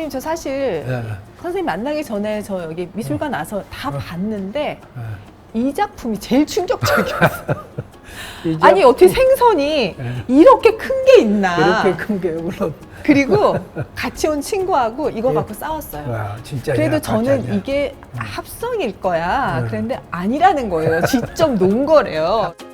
선생님 저 사실 예, 선생님 만나기 전에 저 여기 미술관 와서 다 봤는데 예. 이 작품이 제일 충격적이었어요. 이 아니 어떻게 생선이 예. 이렇게 큰 게 있나? 이렇게 큰 게 물론 그리고 같이 온 친구하고 이거 예. 갖고 싸웠어요. 와, 진짜 그래도 야, 저는. 이게 합성일 거야. 네. 그런데 아니라는 거예요. 직접 놓은 거래요.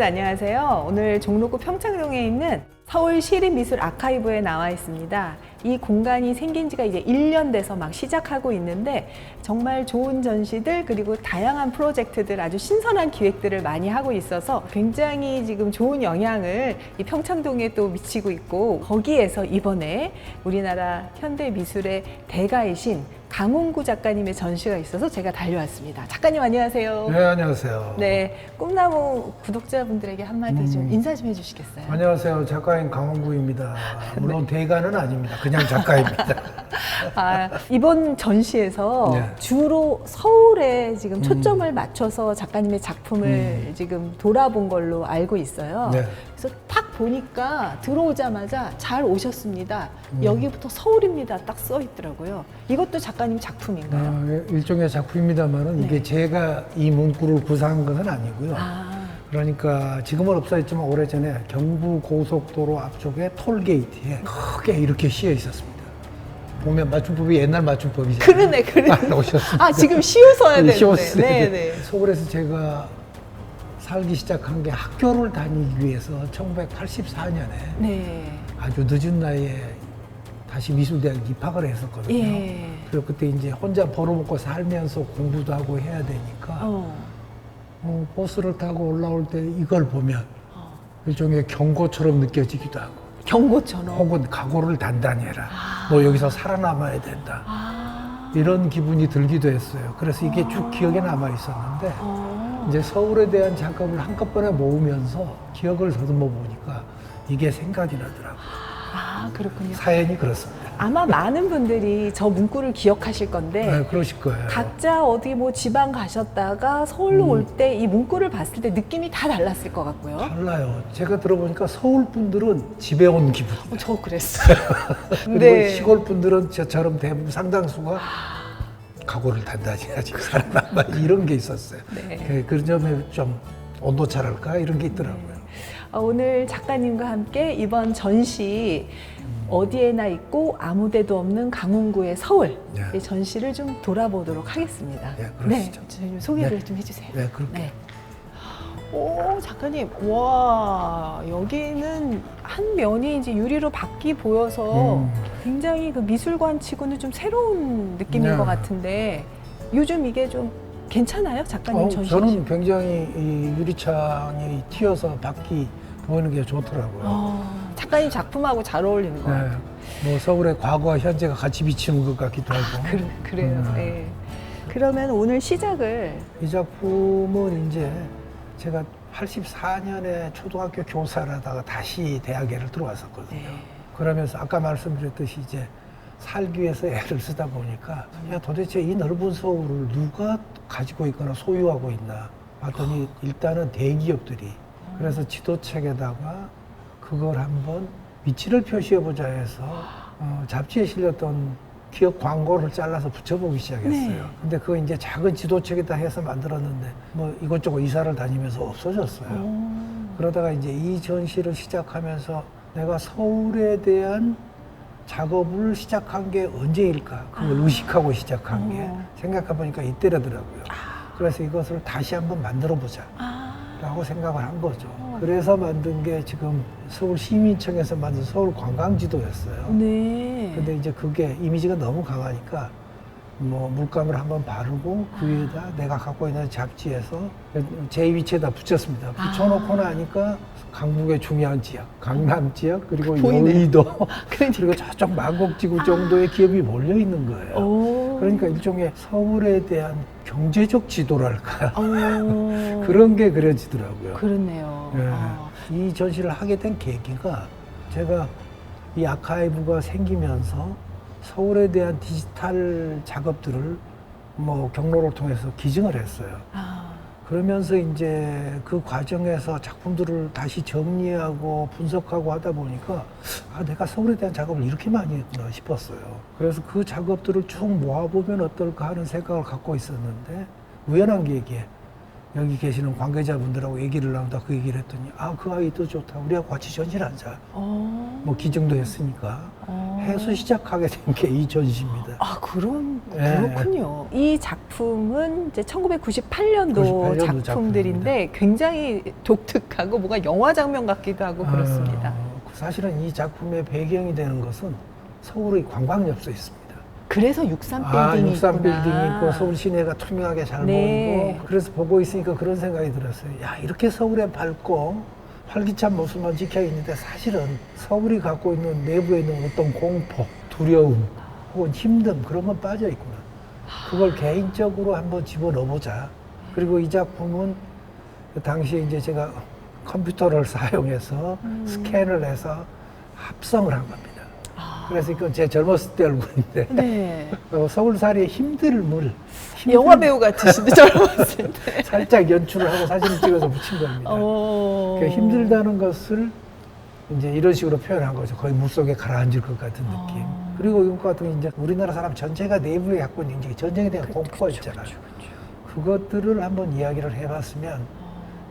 여러분 안녕하세요. 오늘 종로구 평창동에 있는 서울시립미술 아카이브에 나와 있습니다. 이 공간이 생긴 지가 이제 1년 돼서 막 시작하고 있는데 정말 좋은 전시들 그리고 다양한 프로젝트들 아주 신선한 기획들을 많이 하고 있어서 굉장히 지금 좋은 영향을 이 평창동에 또 미치고 있고 거기에서 이번에 우리나라 현대 미술의 대가이신 강홍구 작가님의 전시가 있어서 제가 달려왔습니다. 작가님 안녕하세요. 네, 안녕하세요. 네, 꿈나무 구독자분들에게 한마디 좀 음. 인사 좀 해주시겠어요? 안녕하세요. 작가인 강원구입니다. 물론 대가는 아닙니다. 그냥 작가입니다. 아, 이번 전시에서 네. 주로 서울에 지금 초점을 맞춰서 작가님의 작품을 지금 돌아본 걸로 알고 있어요. 네. 그래서 딱 보니까 들어오자마자 잘 오셨습니다. 여기부터 서울입니다. 딱 써 있더라고요. 이것도 작가님 작품인가요? 어, 일종의 작품입니다만은 네. 이게 제가 이 문구를 구사한 것은 아니고요. 아, 그러니까 지금은 없어졌지만 오래전에 경부 고속도로 앞쪽에 톨게이트에 크게 이렇게 씌어 있었습니다. 보면 맞춤법이 옛날 맞춤법이잖아요. 그러네, 그러네. 아, 오셨습니다. 아 지금 씌워서야 되는데. 씌웠어요. 네, 네. 서울에서 제가 살기 시작한 게 학교를 다니기 위해서 1984년에 네. 아주 늦은 나이에 다시 미술대학 입학을 했었거든요. 예. 그리고 그때 이제 혼자 벌어먹고 살면서 공부도 하고 해야 되니까 어. 어, 버스를 타고 올라올 때 이걸 보면 어. 일종의 경고처럼 느껴지기도 하고 경고처럼. 혹은 각오를 단단히 해라. 너 여기서 살아남아야 된다. 아. 이런 기분이 들기도 했어요. 그래서 이게 쭉 기억에 남아 있었는데 어. 이제 서울에 대한 작업을 한꺼번에 모으면서 기억을 더듬어 보니까 이게 생각이 나더라고요. 아 그렇군요. 사연이 그렇습니다. 아마 많은 분들이 저 문구를 기억하실 건데 네, 그러실 거예요. 각자 어디 뭐 지방 가셨다가 서울로 음. 올때 이 문구를 봤을 때 느낌이 다 달랐을 것 같고요. 달라요. 제가 들어보니까 서울 분들은 집에 온 기분. 어, 저 그랬어요. 그리고 네. 시골 분들은 저처럼 대부분 상당수가 각오를 단단히 해야지 살아남아 이런 게 있었어요. 네. 그- 그런 점에 좀 온도차랄까 이런 게 있더라고요. 어, 오늘 작가님과 함께 이번 전시 어디에나 있고 아무데도 없는 강원구의 서울 네. 이 전시를 좀 돌아보도록 하겠습니다. 네, 그러시죠. 좀 소개를 네. 좀 해주세요. 네, 그렇게. 네. 오, 작가님, 와, 여기는 한 면이 이제 유리로 바퀴 보여서 음. 굉장히 그 미술관 치고는 좀 새로운 느낌인 네. 것 같은데 요즘 이게 좀 괜찮아요? 작가님 어, 전시? 저는 굉장히 이 유리창이 튀어서 바퀴 보이는 게 좋더라고요. 어, 작가님 작품하고 잘 어울리는 것 네. 같아요. 뭐 서울의 과거와 현재가 같이 비치는 것 같기도 하고. 그래, 그래 요. 음. 네. 그러면 오늘 시작을 이 작품은 이제 제가 84년에 초등학교 교사를 하다가 다시 대학에를 들어왔었거든요. 네. 그러면서 아까 말씀드렸듯이 이제 살기 위해서 애를 쓰다 보니까 야 도대체 이 넓은 서울을 누가 가지고 있거나 소유하고 있나 봤더니 일단은 대기업들이 그래서 지도책에다가 그걸 한번 위치를 표시해보자 해서 어, 잡지에 실렸던 기업 광고를 잘라서 붙여보기 시작했어요. 네. 근데 그거 이제 작은 지도책에다 해서 만들었는데 뭐 이것저것 이사를 다니면서 없어졌어요. 오. 그러다가 이제 이 전시를 시작하면서 내가 서울에 대한 작업을 시작한 게 언제일까? 그걸 아. 의식하고 시작한 게 어. 생각해보니까 이때라더라고요. 그래서 이것을 다시 한번 만들어 보자. 아, 라고 생각을 한 거죠. 어. 그래서 만든 게 지금 서울 시민청에서 만든 서울 관광지도였어요. 네. 근데 이제 그게 이미지가 너무 강하니까 뭐 물감을 한번 바르고 그 위에다 내가 갖고 있는 잡지에서 제 위치에다 붙였습니다. 붙여놓고 나니까 강북의 중요한 지역, 강남 지역 그리고 보이네. 여의도 그러니까. 그리고 저쪽 마곡지구 정도의 기업이 몰려 있는 거예요. 오. 그러니까 일종의 서울에 대한 경제적 지도랄까요? 오. 그런 게 그려지더라고요. 그렇네요. 예. 아. 이 전시를 하게 된 계기가 제가 이 아카이브가 생기면서 서울에 대한 디지털 작업들을 뭐 경로를 통해서 기증을 했어요. 아. 그러면서 이제 그 과정에서 작품들을 다시 정리하고 분석하고 하다 보니까 아 내가 서울에 대한 작업을 이렇게 많이 했구나 싶었어요. 그래서 그 작업들을 쭉 모아보면 어떨까 하는 생각을 갖고 있었는데 우연한 계기에 여기 계시는 관계자분들하고 얘기를 나누다 그 얘기를 했더니 아 그 아이도 좋다 우리하고 같이 전시하자 어. 뭐 기증도 했으니까 어. 해서 시작하게 된 게 이 전시입니다. 아, 그럼 예. 그렇군요. 이 작품은 이제 1998년도 98년도 작품들인데 굉장히 독특하고 뭔가 영화 장면 같기도 하고 그렇습니다. 어, 사실은 이 작품의 배경이 되는 것은 서울의 관광역소에 있습니다. 그래서 63 아, 빌딩이 63 있구나. 빌딩이 있고 서울 시내가 투명하게 잘 네. 보이고 그래서 보고 있으니까 그런 생각이 들었어요. 야 이렇게 서울에 밝고 활기찬 모습만 지켜 있는데 사실은 서울이 갖고 있는 내부에 있는 어떤 공포, 두려움, 혹은 힘듦 그런 건 빠져 있구나. 그걸 개인적으로 한번 집어넣어 보자. 그리고 이 작품은 그 당시에 이제 제가 컴퓨터를 사용해서 음. 스캔을 해서 합성을 한 겁니다. 아. 그래서 이건 제 젊었을 때 얼굴인데 네. 어, 서울살이의 힘듦을 힘듦 영화 배우 같으신데 젊었을 때. 살짝 연출을 하고 사진을 찍어서 붙인 겁니다. 어. 그 힘들다는 것을 이제 이런 식으로 표현한 거죠. 거의 물 속에 가라앉을 것 같은 아. 느낌. 그리고 이것 같은 게 이제 우리나라 사람 전체가 내부에 갖고 있는 이제 전쟁에 대한 공포가 있잖아요. 그것들을 한번 이야기를 해봤으면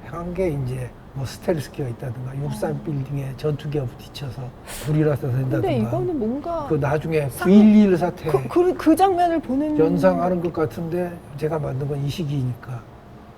한 게 이제 뭐 스텔스기가 있다든가 63 빌딩에 전투기가 부딪혀서 불이 나서 된다든가 근데 이거는 뭔가 그 나중에 상- 9.11 사태 그, 그, 그 장면을 보는 연상하는 것 같은데 제가 만든 건 이 시기니까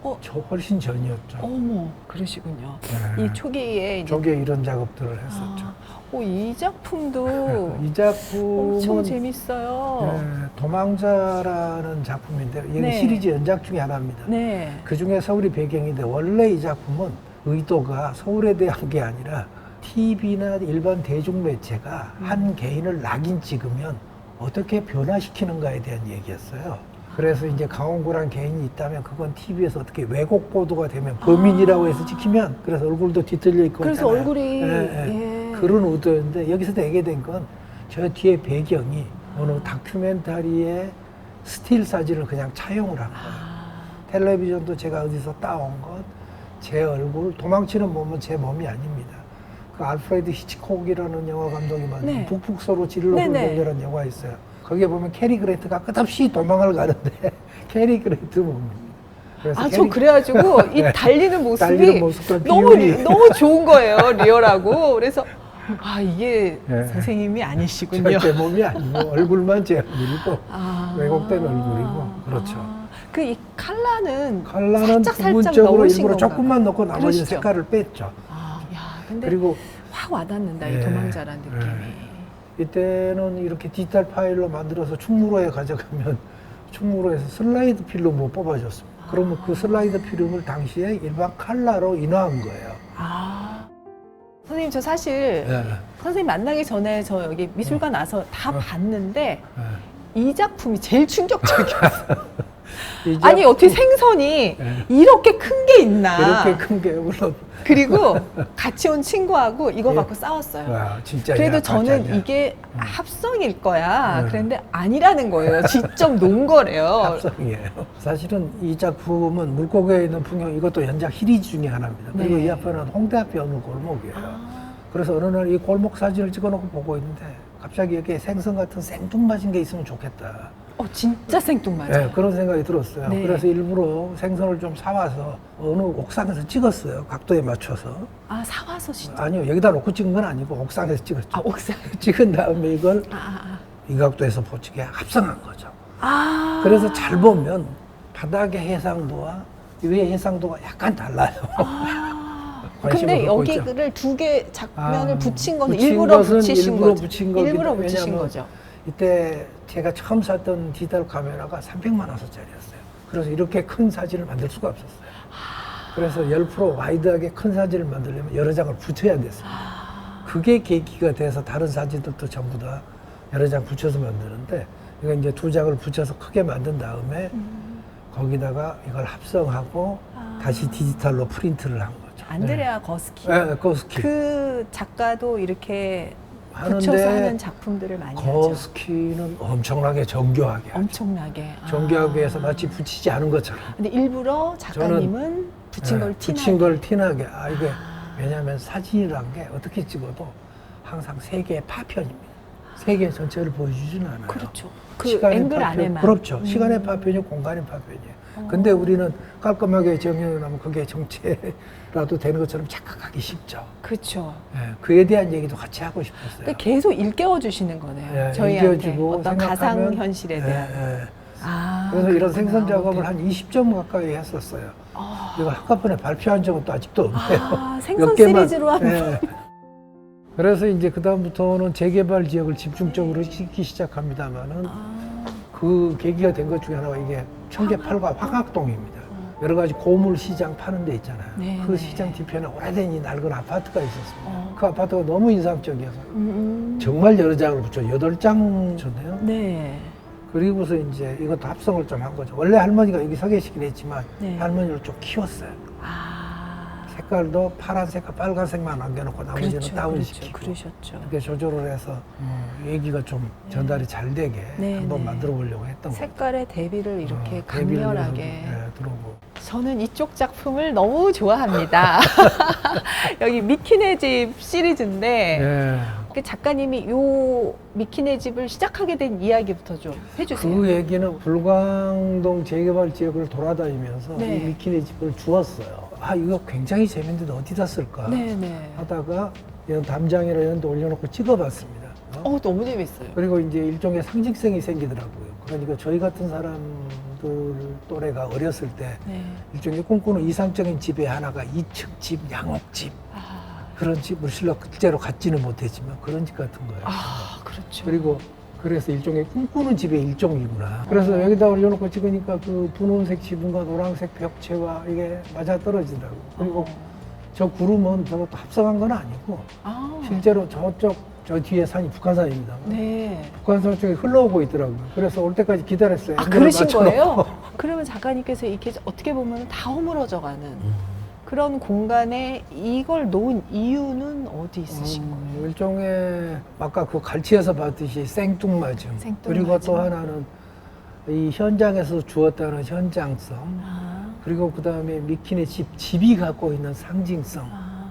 어. 저 훨씬 전이었죠. 어머 그러시군요. 네. 이 초기에 이제 저게 이런 작업들을 했었죠. 아, 어, 이 작품도 이 작품은 엄청 재밌어요. 예, 도망자라는 작품인데요. 이게 네. 시리즈 연작 중에 하나입니다. 네. 그 중에 서울이 배경인데 원래 이 작품은 의도가 서울에 대한 게 아니라 TV나 일반 대중 매체가 음. 한 개인을 낙인 찍으면 어떻게 변화시키는가에 대한 얘기였어요. 그래서 이제 강원구란 개인이 있다면 그건 TV에서 어떻게 왜곡 보도가 되면 범인이라고 해서 찍히면 그래서 얼굴도 뒤틀려 있고 그래서. 얼굴이 예, 예. 예. 그런 의도였는데 여기서 내게 된 건 저 뒤에 배경이 어느 다큐멘터리의 스틸 사진을 그냥 차용을 한 거예요. 아, 텔레비전도 제가 어디서 따온 것, 제 얼굴, 도망치는 몸은 제 몸이 아닙니다. 그 알프레드 히치콕이라는 영화 감독이 만든 네. 북북 서로 진로 네네. 불공이라는 영화 있어요. 거기에 보면 캐리 그랜트가 끝없이 도망을 가는데 캐리 그랜트 몸입니다. 아, 저 캐리- 그래가지고 이 네. 달리는 모습이 달리는 너무 비율이 너무 좋은 거예요, 리얼하고. 그래서 아 이게 네. 선생님이 아니시군요. 절대 몸이 아니고 얼굴만 제 얼굴이고 아. 왜곡된 얼굴이고, 그렇죠. 그 이 칼라는 칼라는 살짝 살짝 부분적으로 넣으신 일부러 건가 조금만 넣고 나머지 그러시죠? 색깔을 뺐죠. 아, 야, 근데 그리고 확 와닿는다 이 예. 도망자란 느낌이. 예. 이때는 이렇게 디지털 파일로 만들어서 충무로에 가져가면 충무로에서 슬라이드 필름으로 뽑아줬습니다. 그러면 그 슬라이드 필름을 당시에 일반 칼라로 인화한 거예요. 아. 선생님 저 사실 예. 선생님 만나기 전에 저 여기 미술관 와서 다 어. 봤는데 예. 이 작품이 제일 충격적이었어요. 이 아니 어떻게 생선이 예. 이렇게 큰 게 있나? 이렇게 큰 게 물론 그리고 같이 온 친구하고 이거 예. 갖고 싸웠어요. 와, 진짜 그래도 야, 저는. 이게 합성일 거야. 네. 그런데 아니라는 거예요. 직접 놓은 거래요. 합성이에요. 사실은 이 작품은 물고기에 있는 풍경 이것도 연작 시리즈 중에 하나입니다. 그리고 네. 이 앞에는 홍대 앞에 어느 골목이에요. 아, 그래서 어느 날 이 골목 사진을 찍어놓고 보고 있는데 갑자기 여기에 생선 같은 생뚱맞은 게 있으면 좋겠다. 어 진짜 생뚱맞아요. 네, 그런 생각이 들었어요. 네. 그래서 일부러 생선을 좀 사와서 어느 옥상에서 찍었어요. 각도에 맞춰서. 아 사와서 진짜. 아니요, 여기다 놓고 찍은 건 아니고 옥상에서 찍었죠. 아 옥상. 찍은 다음에 이걸 아, 아, 이 각도에서 보치게 합성한 거죠. 아. 그래서 잘 보면 바닥의 해상도와 위의 해상도가 약간 달라요. 아. 근데. 여기를 두 개 장면을 아, 붙인 붙인 일부러 붙이신 일부러 거죠. 붙인 일부러 붙이신 거죠. 이때 제가 처음 샀던 디지털 카메라가 300만 원짜리였어요. 그래서 이렇게 큰 사진을 만들 수가 없었어요. 그래서 10% 와이드하게 큰 사진을 만들려면 여러 장을 붙여야 됐어요. 그게 계기가 돼서 다른 사진들도 전부 다 여러 장 붙여서 만드는데 이거 이제 두 장을 붙여서 크게 만든 다음에 거기다가 이걸 합성하고 아. 다시 디지털로 프린트를 한 거죠. 안드레아 거스키. 네, 네, 거스키. 그 작가도 이렇게 하는 하는데 작품들을 많이. 거스키는 엄청나게 정교하게. 엄청나게. 정교하게 해서 아. 마치 붙이지 않은 것처럼 근데 일부러 작가님은 붙인 네, 걸 티나게. 붙인 걸 티나게 아 이게 왜냐하면 사진이란 게 어떻게 찍어도 항상 세 개의 파편입니다. 세 개 전체를 보여주지는 않아요. 그렇죠. 그 앵글 파편, 안에만. 그렇죠. 음. 시간의 파편이 공간의 파편이에요. 어. 근데 우리는 깔끔하게 정연을 하면 그게 정체라도 되는 것처럼 착각하기 쉽죠. 그렇죠. 예, 그에 대한 얘기도 같이 하고 싶었어요. 그러니까 계속 일깨워 주시는 거네요. 예, 저희한테 일깨워주고 어떤 생각하면, 가상 현실에 예, 대한. 예. 아, 그래서 이런 그렇구나. 생선 작업을 한 20점 가까이 했었어요. 아, 이걸 한꺼번에 발표한 적은 또 아직도 없네요. 아, 생선. 시리즈로 한 예. 그래서 이제 그 다음부터는 재개발 지역을 집중적으로 짓기 시작합니다만은 아, 그 계기가 된 것 중에 하나가 이게 청계팔과 화각동입니다. 여러 가지 고물 시장 파는 데 있잖아요. 네, 그 네. 시장 뒤편에 오래된 이 낡은 아파트가 있었습니다. 어. 그 아파트가 너무 인상적이어서 음, 정말 여러 장을 붙여 여덟 장 줬네요. 네. 그리고서 이제 이것도 합성을 좀 한 거죠. 원래 할머니가 여기 서 계시긴 했지만 네. 할머니를 좀 키웠어요. 아, 색깔도 파란색과 빨간색만 남겨놓고 나머지는 그렇죠, 다운시키고 그렇죠, 그러셨죠. 이렇게 조절을 해서 어, 얘기가 좀 전달이 잘 되게 네, 한번 네. 만들어 보려고 했던 거죠. 색깔의 대비를 이렇게 어, 대비를 강렬하게. 해서, 네, 들어오고 저는 이쪽 작품을 너무 좋아합니다. 여기 미키네 집 시리즈인데 네. 그 작가님이 요 미키네 집을 시작하게 된 이야기부터 좀 해주세요. 그 얘기는 불광동 재개발 지역을 돌아다니면서 네. 이 미키네 집을 주었어요. 아 이거 굉장히 재밌는데 어디다 쓸까 네네. 하다가 이런 담장이나 이런 데 올려놓고 찍어봤습니다. 어? 어 너무 재밌어요. 그리고 이제 일종의 상징성이 생기더라고요. 그러니까 저희 같은 사람들 또래가 어렸을 때 네. 일종의 꿈꾸는 이상적인 집의 하나가 2층 집, 양옥집 아, 그런 집을 실제로 갖지는 못했지만 그런 집 같은 거예요. 아 그렇죠. 그리고 그래서 일종의 꿈꾸는 집의 일종이구나. 그래서 어. 여기다 올려놓고 찍으니까 그 분홍색 지붕과 노란색 벽체와 이게 맞아 떨어지더라고. 그리고 어. 저 구름은 저것도 합성한 건 아니고 아, 실제로 저쪽 저 뒤에 산이 북한산입니다. 네. 북한산 쪽에 흘러오고 있더라고요. 그래서 올 때까지 기다렸어요. 아 그러신. 거예요? 그러면 작가님께서 이렇게 어떻게 보면 다 허물어져 가는 음. 그런 공간에 이걸 놓은 이유는 어디 있으신 거예요? 음, 일종의 아까 그 갈치에서 봤듯이 생뚱맞음. 생뚱맞음. 그리고 또 하나는 이 현장에서 주었다는 현장성. 아, 그리고 그 다음에 미키네 집, 집이 갖고 있는 상징성. 아.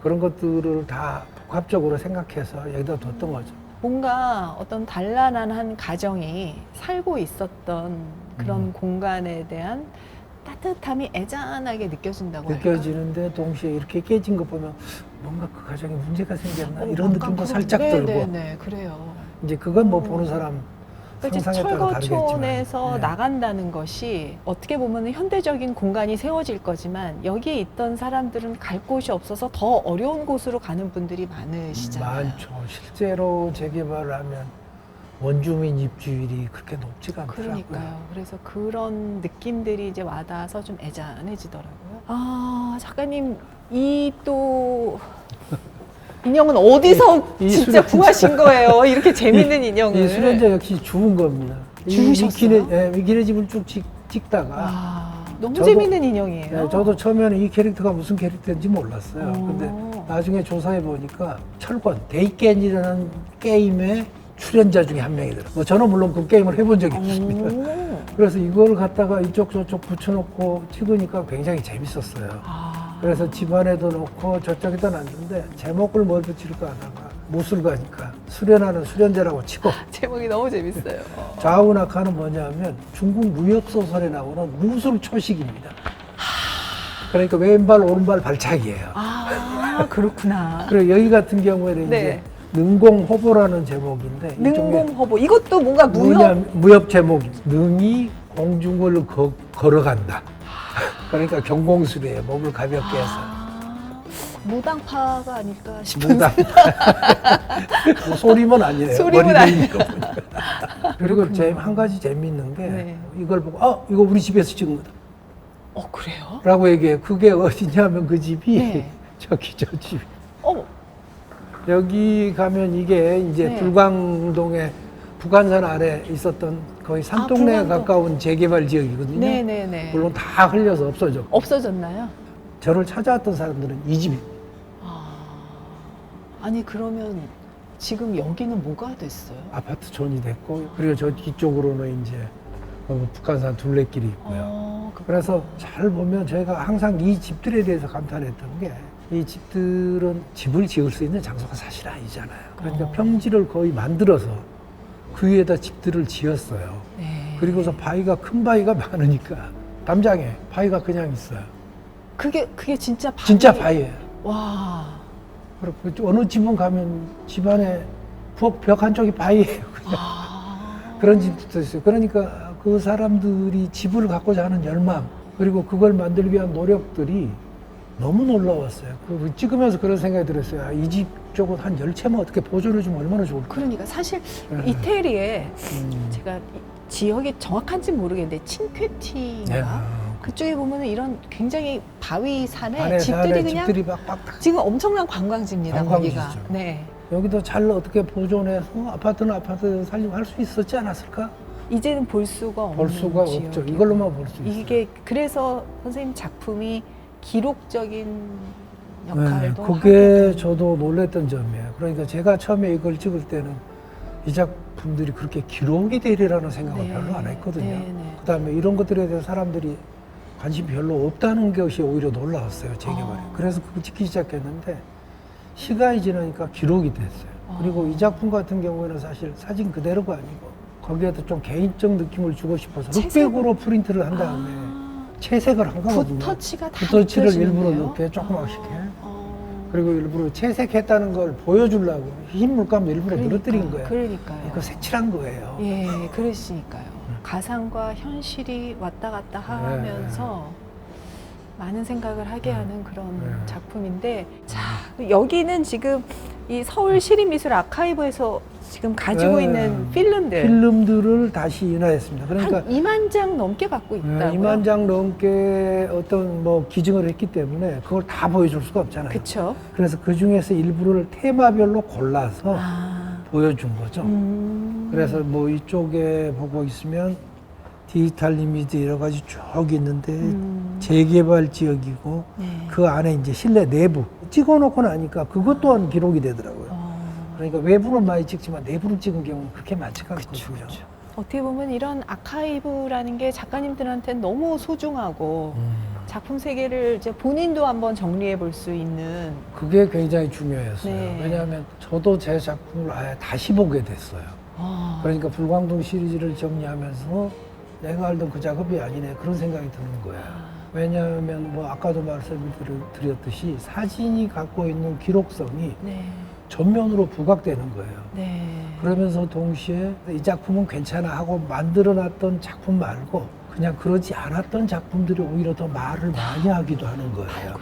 그런 것들을 다 복합적으로 생각해서 여기다 뒀던 거죠. 뭔가 어떤 단란한 한 가정이 살고 있었던 그런 음. 공간에 대한 따뜻함이 애잔하게 느껴진다고 할까? 느껴지는데 동시에 이렇게 깨진 거 보면 뭔가 그 가정에 문제가 생겼나 어, 이런 느낌도 그런- 살짝 네, 들고 네, 네, 그래요. 이제 그건 뭐 어. 보는 사람 그러니까 철거촌에서 네. 나간다는 것이 어떻게 보면 현대적인 공간이 세워질 거지만 여기에 있던 사람들은 갈 곳이 없어서 더 어려운 곳으로 가는 분들이 많으시잖아요. 많죠. 실제로 재개발을 하면 원주민 입주율이 그렇게 높지가 않더라고요. 그러니까요. 그래서 그런 느낌들이 이제 와닿아서 좀 애잔해지더라고요. 아, 작가님, 이 또 인형은 어디서 이- 이 진짜 수련자- 구하신 거예요? 이렇게 재밌는 인형을. 이 수련자 역시 주운 겁니다. 이 주우셨어요? 미키네, 예, 미키네 집을 쭉 찍, 찍다가 아, 너무 저도- 재밌는 인형이에요. 예, 저도 처음에는 이 캐릭터가 무슨 캐릭터인지 몰랐어요. 오. 근데 나중에 조사해 보니까 철권 데이겐이라는 게임의 출연자 중에 한 명이더라고요. 뭐 저는 물론 그 게임을 해본 적이 없습니다. 오. 그래서 이걸 갖다가 이쪽 저쪽 붙여놓고 찍으니까 굉장히 재밌었어요. 아, 그래서 집안에도 놓고 저쪽에다 놨는데 제목을 뭘 붙일까 하다가 못을 가니까 수련하는 수련자라고 치고 제목이 너무 재밌어요. 좌우낙하는 뭐냐면 중국 무협 소설에 나오는 무술 초식입니다. 그러니까 왼발 오른발 발차기예요. 아, 그렇구나. 그리고 여기 같은 경우에는 네. 이제 능공호보라는 제목인데 능공허보. 이것도 뭔가 무협. 무협, 제목이 능이 공중을 거- 걸어간다. 그러니까 경공술이에요. 몸을 가볍게 해서. 아, 무당파가 아닐까 싶은 무당. 뭐 소리만 아니네요. 소리만 보니까. 그리고 제한 가지 재밌는 게 네. 이걸 보고 어 이거 우리 집에서 찍은 거다. 어, 그래요? 라고 얘기해요. 그게 어디냐면 그 집이 네. 저기 저 집. 어, 여기 가면 이게 이제 네. 불광동에 북한산 아래 있었던 거의 산동네에 아. 가까운 재개발 지역이거든요. 네네네. 물론 다 흘려서 없어졌고 없어졌나요? 저를 찾아왔던 사람들은 이 집이 아, 아니 그러면 지금 여기는 뭐가 됐어요? 아파트 존이 됐고 그리고 저 뒤쪽으로는 이제 어, 북한산 둘레길이 있고요. 어, 그- 그래서 잘 보면 저희가 항상 이 집들에 대해서 감탄했던 게 이 집들은 집을 지을 수 있는 장소가 사실 아니잖아요. 그러니까 어. 평지를 거의 만들어서 그 위에다 집들을 지었어요. 네. 그리고서 바위가 큰 바위가 많으니까 담장에 바위가 그냥 있어요. 그게 그게 진짜 바위. 진짜 바위예요. 와. 그리고 어느 집은 가면 집안에 부엌 벽 한쪽이 바위예요. 그냥. 아. 그런 집도 있어요. 그러니까 그 사람들이 집을 갖고자 하는 열망 그리고 그걸 만들기 위한 노력들이 너무 놀라웠어요. 그 찍으면서 그런 생각이 들었어요. 아, 이 집 쪽은 한 열 채만 어떻게 보존해 주면 얼마나 좋을까. 그러니까 사실 네. 이태리에 음. 제가 이- 지역이 정확한지 모르겠는데 칭쾌티인가 네. 그쪽에 보면은 이런 굉장히 바위 산에 안에 집들이 산에 그냥 집들이 지금 엄청난 관광지입니다 관광지죠. 거기가. 네. 여기도 잘 어떻게 보존해서 아파트는 아파트 살림할 수 있었지 않았을까? 이제는 볼 수가 없는 볼 수가 지역이고. 없죠. 이걸로만 볼 수 있어요. 이게 그래서 선생님 작품이 기록적인 네, 역할도 하게 그게 저도 놀랬던 점이에요. 그러니까 제가 처음에 이걸 찍을 때는 이 작품들이 그렇게 기록이 되리라는 생각을 네. 별로 안 했거든요. 네, 네. 그다음에 이런 것들에 대해서 사람들이 관심 별로 없다는 것이 오히려 놀라웠어요. 재개발에. 어. 그래서 그거 찍기 시작했는데 시간이 지나니까 기록이 됐어요. 어. 그리고 이 작품 같은 경우에는 사실 사진 그대로가 아니고 거기에도 좀 개인적 느낌을 주고 싶어서 흑백으로 프린트를 한 다음에 아, 채색을 한 거거든요. 붓터치가 다 붓터치를 일부러 느껴지는데요? 넣게 조그맣게 해. 어. 그리고 일부러 채색했다는 걸 보여주려고 흰 물감 일부러 늘어뜨린 거예요. 그러니까요. 이거 색칠한 거예요. 예, 그러시니까요. 가상과 현실이 왔다 갔다 하면서 많은 생각을 하게 네. 하는 그런 네. 작품인데, 자, 여기는 지금 이 서울 시립미술 아카이브에서 지금 가지고 네. 있는 필름들 필름들을 다시 인화했습니다. 그러니까 한 2만 장 넘게 갖고 있다고요. 네, 2만 장 넘게 어떤 뭐 기증을 했기 때문에 그걸 다 보여줄 수가 없잖아요. 그렇죠. 그래서 그 중에서 일부를 테마별로 골라서 아, 보여준 거죠. 음. 그래서 뭐 이쪽에 보고 있으면 디지털 이미지 여러 가지 쭉 있는데 음. 재개발 지역이고 네. 그 안에 이제 실내 내부 찍어놓고 나니까 그것 또한 기록이 되더라고요. 어. 그러니까 외부는 많이 찍지만 내부를 찍은 경우는 그렇게 많지가 않거든요. 어떻게 보면 이런 아카이브라는 게 작가님들한테는 너무 소중하고 음. 작품 세계를 이제 본인도 한번 정리해 볼 수 있는 그게 굉장히 중요했어요. 네. 왜냐하면 저도 제 작품을 아예 다시 보게 됐어요. 아, 그러니까 불광동 시리즈를 정리하면서 내가 알던 그 작업이 아니네 그런 생각이 드는 거예요. 왜냐하면 뭐 아까도 말씀드렸듯이 사진이 갖고 있는 기록성이 네, 전면으로 부각되는 거예요. 네. 그러면서 동시에 이 작품은 괜찮아 하고 만들어놨던 작품 말고 그냥 그러지 않았던 작품들이 오히려 더 말을 많이 하기도 하는 거예요.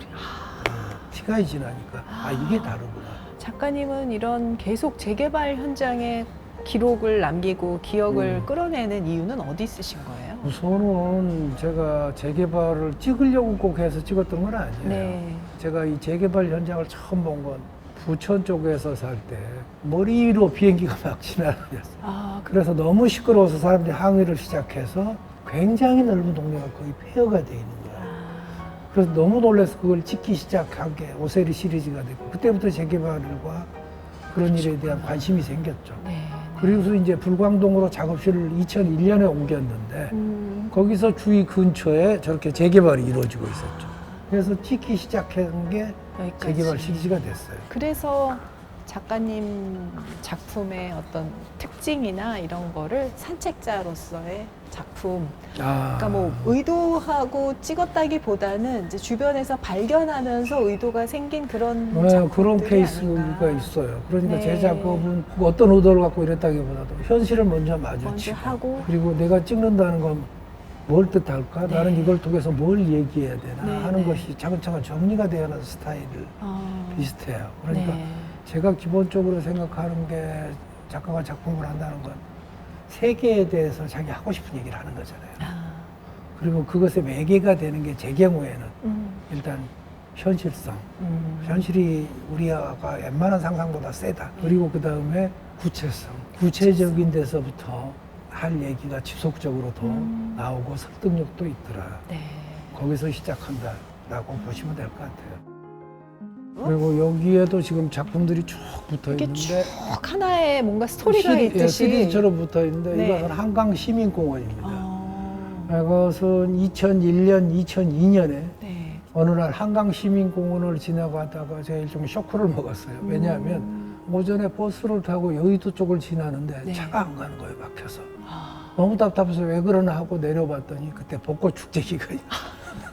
아, 시간이 지나니까 아 이게 다르구나. 작가님은 이런 계속 재개발 현장에 기록을 남기고 기억을 음. 끌어내는 이유는 어디 있으신 거예요? 우선은 제가 재개발을 찍으려고 꼭 해서 찍었던 건 아니에요. 네. 제가 이 재개발 현장을 처음 본건 부천 쪽에서 살 때 머리 위로 비행기가 막 지나다녔어요. 아, 그, 그래서 너무 시끄러워서 사람들이 항의를 시작해서 굉장히 넓은 동네가 거의 폐허가 돼 있는 거예요. 아, 그래서 너무 놀라서 그걸 찍기 시작한 게 오세리 시리즈가 됐고 그때부터 재개발과 그런 일에 대한 관심이 생겼죠. 네. 네. 그리고서 이제 불광동으로 작업실을 2001년에 옮겼는데 음, 거기서 주위 근처에 저렇게 재개발이 이루어지고 있었죠. 그래서 찍기 시작한 게 여기까지. 재개발 시리즈가 됐어요. 그래서 작가님 작품의 어떤 특징이나 이런 거를 산책자로서의 작품 아, 그러니까 뭐 의도하고 찍었다기보다는 이제 주변에서 발견하면서 의도가 생긴 그런 네, 그런 케이스가 아닌가. 있어요. 그러니까 네. 제 작업은 어떤 의도를 갖고 이랬다기보다도 현실을 먼저 먼저 마주치고 하고 그리고 내가 찍는다는 건 뭘 뜻할까? 네. 나는 이걸 통해서 뭘 얘기해야 되나 네, 하는 네. 것이 차근차근 정리가 되어가는 스타일 어, 비슷해요. 그러니까 네. 제가 기본적으로 생각하는 게 작가가 작품을 한다는 건 세계에 대해서 자기 하고 싶은 얘기를 하는 거잖아요. 아, 그리고 그것의 매개가 되는 게 제 경우에는 음, 일단 현실성. 음. 현실이 우리가 웬만한 상상보다 세다. 그리고 그 다음에 구체성. 구체적인 데서부터 할 얘기가 지속적으로 더 음. 나오고 설득력도 있더라. 네. 거기서 시작한다라고 보시면 될 것 같아요. 그리고 여기에도 지금 작품들이 쭉 붙어 이게 있는데 쭉 하나에 뭔가 스토리가 시리- 예, 있듯이. 시리즈처럼 붙어 있는데 네. 이것은 한강 시민공원입니다. 아, 이것은 2001년, 2002년에 네. 어느 날 한강 시민공원을 지나가다가 제가 일종의 쇼크를 먹었어요. 왜냐하면 음. 오전에 버스를 타고 여의도 쪽을 지나는데 네. 차가 안 가는 거예요, 막혀서. 아, 너무 답답해서 왜 그러나 하고 내려봤더니 그때 벚꽃 축제 기간이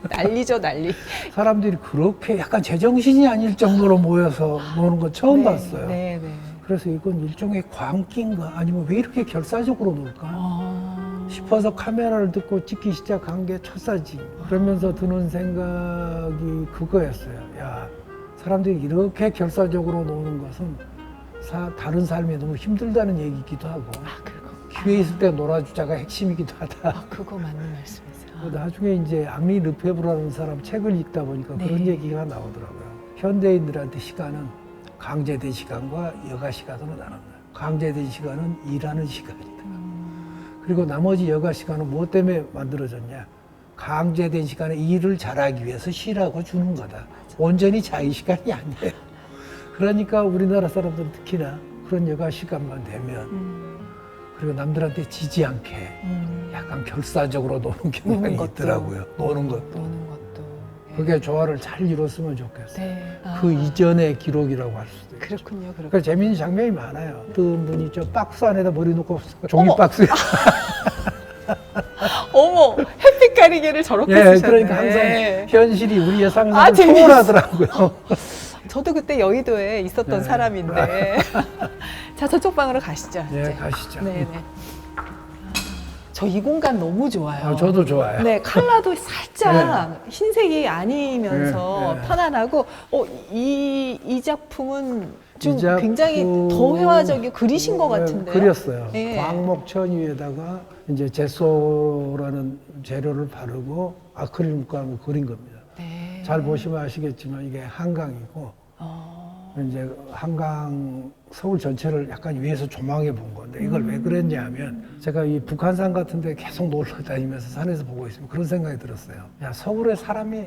난리죠, 난리. 사람들이 그렇게 약간 제정신이 아닐 정도로 모여서 노는 건 처음 네, 봤어요. 네, 네. 그래서 이건 일종의 광기인가 아니면 왜 이렇게 결사적으로 놀까 아, 싶어서 카메라를 듣고 찍기 시작한 게 첫 사진. 그러면서 드는 생각이 그거였어요. 야, 사람들이 이렇게 결사적으로 노는 것은 사- 다른 삶이 너무 힘들다는 얘기이기도 하고 아, 그거. 기회 있을 때 놀아주자가 핵심이기도 하다. 아, 그거 맞는 말씀이세요. 나중에 이제 앙리 르페브라는 사람 책을 읽다 보니까 네. 그런 얘기가 나오더라고요. 현대인들한테 시간은 강제된 시간과 여가 시간으로 나눈다. 강제된 시간은 일하는 시간이다. 음, 그리고 나머지 여가 시간은 무엇 때문에 만들어졌냐? 강제된 시간에 일을 잘하기 위해서 쉬라고 주는 거다. 온전히 자유 시간이 아니에요. 그러니까 우리나라 사람들은 특히나 그런 여가 시간만 되면 음, 그리고 남들한테 지지 않게 음. 약간 결사적으로 노는 경향이 노는. 있더라고요. 노는 것도. 노는 것도. 네. 그게 조화를 잘 이뤘으면 좋겠어요. 네. 아, 그 이전의 기록이라고 할 수도 있죠. 그렇군요, 그렇군요. 그 재미있는 장면이 많아요. 어떤 분이 저 박스 안에다 머리 넣고 종이 어머! 박스에 어머, 햇빛 가리개를 저렇게 예, 쓰셨네. 그러니까 항상 현실이 아, 재밌어. 초월하더라고요. 저도 그때 여의도에 있었던 네. 사람인데. 자, 저쪽 방으로 가시죠. 예, 이제. 가시죠. 네, 네. 저 이 공간 너무 좋아요. 아, 저도 좋아요. 네, 컬러도 살짝 흰색이 아니면서 네, 네. 편안하고, 어, 이, 이 작품은 좀 이 작품- 굉장히 더 회화적이고 그리신 것 네, 같은데요. 그렸어요. 네. 광목천 위에다가 이제 제소라는 재료를 바르고 아크릴 물감을 그린 겁니다. 네. 잘 보시면 아시겠지만 이게 한강이고 어, 이제 한강 서울 전체를 약간 위에서 조망해 본 건데 이걸 왜 그랬냐 하면 제가 이 북한산 같은 데 계속 놀러 다니면서 산에서 보고 있으면 그런 생각이 들었어요. 야, 서울에 사람이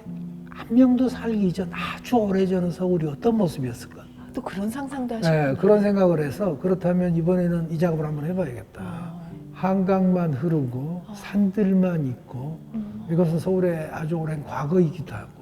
한 명도 살기 이전 아주 오래전의 서울이 어떤 모습이었을까? 또 그런 상상도 하시고. 네, 그런 생각을 해서 그렇다면 이번에는 이 작업을 한번 해봐야겠다. 아. 한강만 흐르고 산들만 있고 음. 이것은 서울의 아주 오랜 과거이기도 하고 어,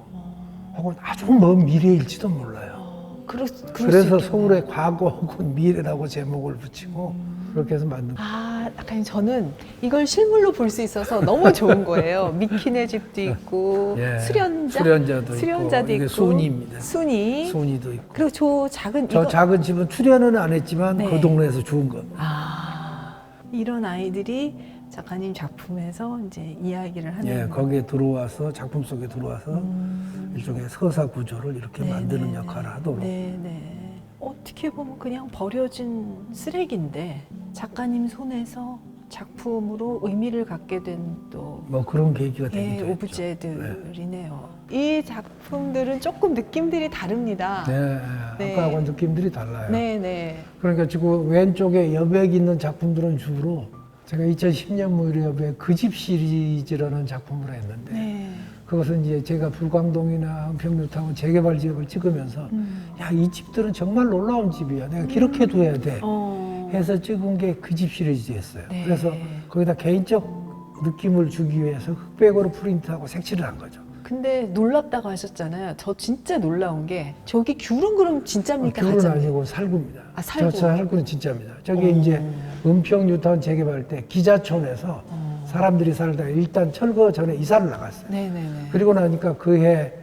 혹은 아주 먼 미래일지도 몰라요. 어, 수 그래서. 서울의 과거 혹은 미래라고 제목을 붙이고 그렇게 해서 만든 거예요. 아, 약간 저는 이걸 실물로 볼 수 있어서 너무 좋은 거예요. 미키네 집도 있고, 예, 수련자? 수련자도 수련자도 있고, 있고, 순이입니다. 순이. 순이도 있고 그리고 저 작은 저 이거. 작은 집은 출연은 안 했지만 네. 그 동네에서 주운 겁니다. 아, 이런 아이들이 작가님 작품에서 이제 이야기를 하는. 예, 거기에 들어와서 작품 속에 들어와서 음. 일종의 서사 구조를 이렇게 네, 만드는 네, 역할을 네. 하도록 네, 네. 어떻게 보면 그냥 버려진 쓰레기인데 작가님 손에서 작품으로 의미를 갖게 된 또 뭐 그런 계기가 예, 되기도. 오브제들이네요. 이 작품들은 조금 느낌들이 다릅니다. 네, 네. 아까하고 느낌들이 달라요. 네, 네. 그러니까 지금 왼쪽에 여백 있는 작품들은 주로 제가 2010년 무렵에 그 집 시리즈라는 작품을 했는데 네. 그것은 이제 제가 불광동이나 한평뉴타운 재개발 지역을 찍으면서 음. 야이 집들은 정말 놀라운 집이야. 내가 기록해둬야 돼. 어. 해서 찍은 게 그 집 시리즈였어요. 네. 그래서 거기다 개인적 느낌을 주기 위해서 흑백으로 프린트하고 색칠을 한 거죠. 근데 놀랍다고 하셨잖아요. 저 진짜 놀라운 게 저기 귤은 그럼 진짜입니까? 귤은 가짜입니까? 아니고 살구입니다. 아, 살구. 저, 저 살구는 진짜입니다. 저기 어. 이제 은평 뉴타운 재개발 때 기자촌에서 어. 사람들이 살다가 일단 철거 전에 이사를 나갔어요. 네네네. 그리고 나니까 그해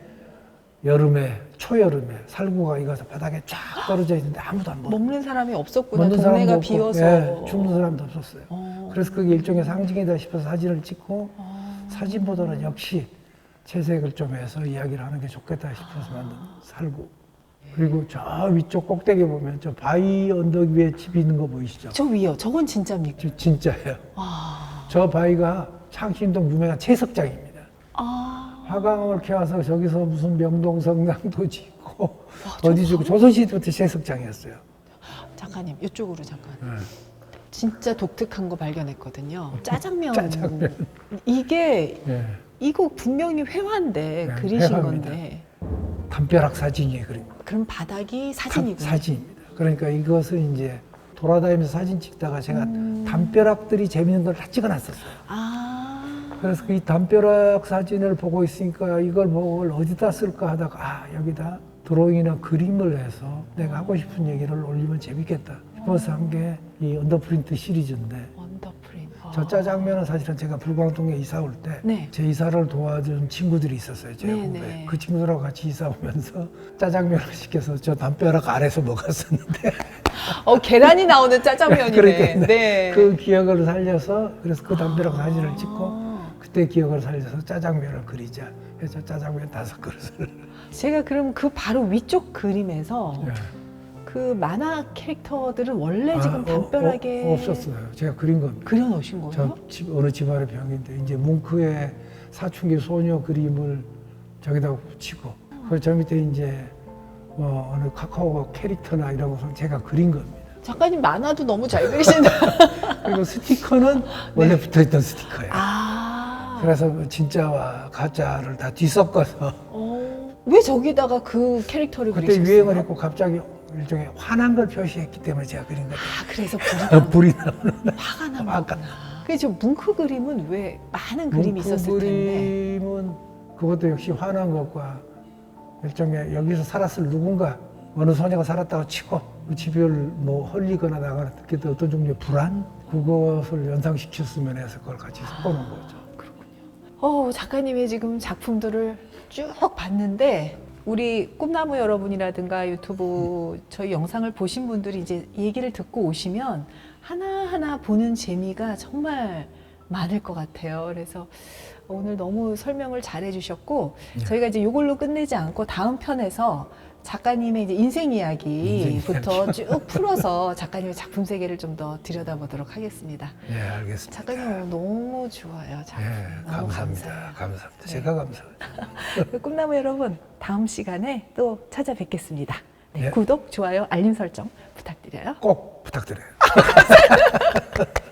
여름에 초여름에 살구가 익어서 바닥에 쫙 떨어져 있는데 아무도 안 먹어. 먹는 사람이 없었구나. 먹는 동네가 없고, 비어서. 예, 죽는 사람도 없었어요. 어. 그래서 그게 일종의 상징이다 싶어서 사진을 찍고 어. 사진보다는 역시 채색을 좀 해서 이야기를 하는 게 좋겠다 싶어서 만든 살구. 그리고 저 위쪽 꼭대기 보면 저 바위 언덕 위에 집이 있는 거 보이시죠? 저 위요. 저건 진짜입니까? 저 진짜예요. 와. 저 바위가 창신동 유명한 채석장입니다. 아. 화강을 캐와서 저기서 무슨 명동 성당도 짓고 어디 주고 조선시대부터 채석장이었어요. 작가님 이쪽으로 잠깐. 네. 진짜 독특한 거 발견했거든요. 짜장면. 짜장면. 이게 예. 이거 분명히 회화인데 네, 그리신 회화입니다. 건데. 담벼락 사진이 그림 그럼 바닥이 사- 사진이고. 사진입니다. 그러니까 이것은 이제 돌아다니면서 사진 찍다가 제가 음. 담벼락들이 재밌는 걸 다 찍어놨었어요. 아. 그래서 이 담벼락 사진을 보고 있으니까 이걸 보고 어디다 쓸까 하다가 아 여기다 드로잉이나 그림을 해서 내가 하고 싶은 얘기를 올리면 재밌겠다 싶어서 한 게 이 언더프린트 시리즈인데. 저 짜장면은 사실은 제가 불광동에 이사 올 때 제 네. 이사를 도와준 친구들이 있었어요 제 네, 후배 네. 그 친구들하고 같이 이사 오면서 짜장면을 시켜서 저 담벼락 아래서 먹었었는데 어 계란이 나오는 짜장면이네. 그러니까 네. 그 기억을 살려서 그래서 그 담벼락 사진을 찍고 아. 그때 기억을 살려서 짜장면을 그리자 해서 짜장면 다섯 그릇을 제가 그럼 그 바로 위쪽 그림에서 예. 그 만화 캐릭터들은 원래 아, 네, 지금 어, 담벼락에 어, 없었어요. 제가 그린 겁니다. 그려놓으신 거예요? 저 집, 어느 집안의 병인데 이제 뭉크의 사춘기 소녀 그림을 저기다 붙이고 그리고 저 밑에 이제 뭐 어느 카카오 캐릭터나 이런 것을 제가 그린 겁니다. 작가님 만화도 너무 잘 그리신다. 그리고 스티커는 원래 붙어있던 스티커예요. 네. 아. 그래서 그 진짜와 가짜를 다 뒤섞어서 어, 왜 저기다가 그 캐릭터를 그때 그리셨어요? 유행을 했고 갑자기 일종의 화난 걸 표시했기 때문에 제가 그린 거예요. 아, 그래서 불이 불이 나오는 화가 거구나. 그저 뭉크 그림은 왜 많은 그림이 있었을 텐데. 그림은 그것도 역시 화난 것과 일종의 여기서 살았을 누군가 어느 소녀가 살았다고 치고 그 집을 뭐 헐리거나 나가는 그때 어떤 종류의 불안 그것을 연상시켰으면 해서 그걸 같이 섞어놓은 거죠. 어, 작가님의 지금 작품들을 쭉 봤는데 우리 꿈나무 여러분이라든가 유튜브 저희 영상을 보신 분들이 이제 얘기를 듣고 오시면 하나하나 보는 재미가 정말 많을 것 같아요. 그래서 오늘 너무 설명을 잘 해주셨고 네. 저희가 이제 이걸로 끝내지 않고 다음 편에서 작가님의 이제 인생 이야기부터 쭉 풀어서 작가님의 작품 세계를 좀 더 들여다보도록 하겠습니다. 예, 알겠습니다. 작가님 오늘 너무 좋아요. 작품. 예, 너무 감사합니다. 감사해요. 감사합니다. 네. 제가 감사합니다. 꿈나무 여러분 다음 시간에 또 찾아뵙겠습니다. 네, 네. 구독, 좋아요, 알림 설정 부탁드려요. 꼭 부탁드려요.